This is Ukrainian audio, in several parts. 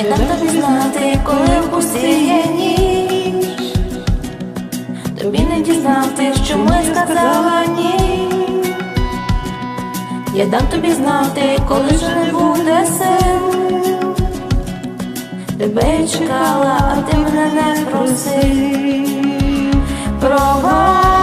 І дам тобі знати, коли вкусиє ніж Тобі не дізнати, що ми сказала ні. Я дам тобі знати, коли вже не буде сил. Тебе я чекала, а ти мене не просив. Пробач,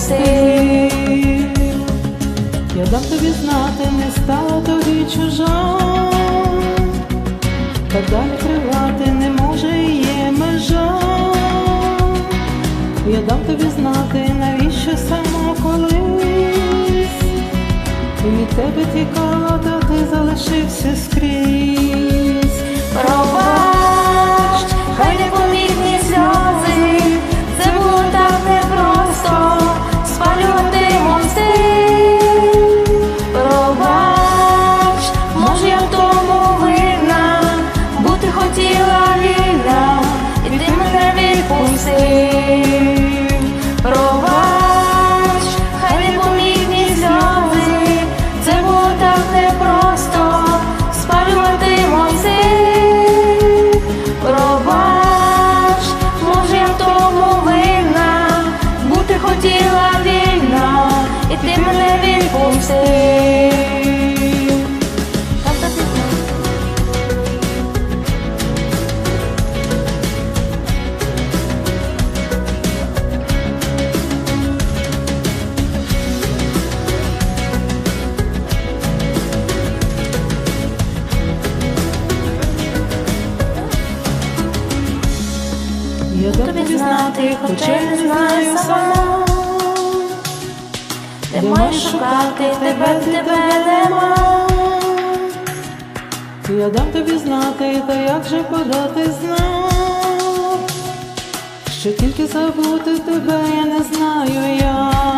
відпустив. Я дам тобі знати, не стала тобі чужа, так далі тривати не може і є межа. Я дам тобі знати, навіщо саме колись від тебе тікала, та ти залишився скрізь. Я дам Тобі знати, хоча я не знаю сама, де маю шукати тебе, в тебе нема. Я дам тобі знати, та як же подати знак, що тільки забути тебе я не знаю як.